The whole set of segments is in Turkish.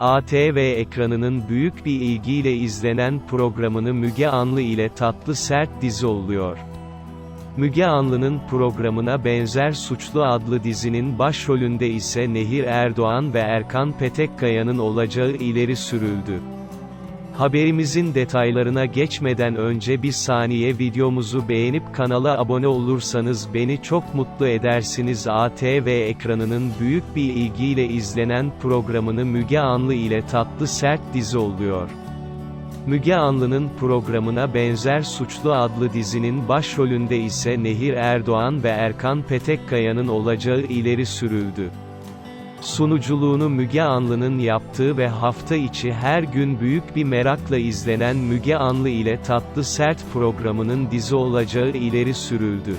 ATV ekranının büyük bir ilgiyle izlenen programını Müge Anlı ile Tatlı Sert dizi oluyor. Müge Anlı'nın programına benzer Suçlu adlı dizinin başrolünde ise Nehir Erdoğan ve Erkan Petekkaya'nın olacağı ileri sürüldü. Haberimizin detaylarına geçmeden önce bir saniye videomuzu beğenip kanala abone olursanız beni çok mutlu edersiniz. ATV ekranının büyük bir ilgiyle izlenen programını Müge Anlı ile Tatlı Sert dizi oluyor. Müge Anlı'nın programına benzer Suçlu adlı dizinin başrolünde ise Nehir Erdoğan ve Erkan Petekkaya'nın olacağı ileri sürüldü. Sunuculuğunu Müge Anlı'nın yaptığı ve hafta içi her gün büyük bir merakla izlenen Müge Anlı ile Tatlı Sert programının dizi olacağı ileri sürüldü.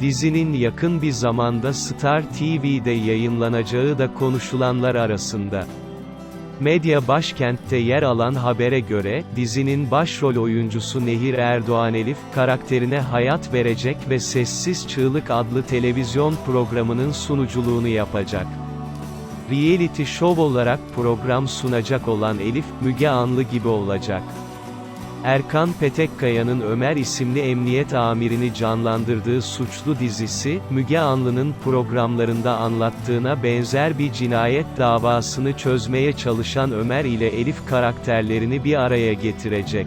Dizinin yakın bir zamanda Star TV'de yayınlanacağı da konuşulanlar arasında. Medya Başkent'te yer alan habere göre, dizinin başrol oyuncusu Nehir Erdoğan Elif, karakterine hayat verecek ve Sessiz Çığlık adlı televizyon programının sunuculuğunu yapacak. Reality show olarak program sunacak olan Elif, Müge Anlı gibi olacak. Erkan Petekkaya'nın Ömer isimli emniyet amirini canlandırdığı Suçlu dizisi, Müge Anlı'nın programlarında anlattığına benzer bir cinayet davasını çözmeye çalışan Ömer ile Elif karakterlerini bir araya getirecek.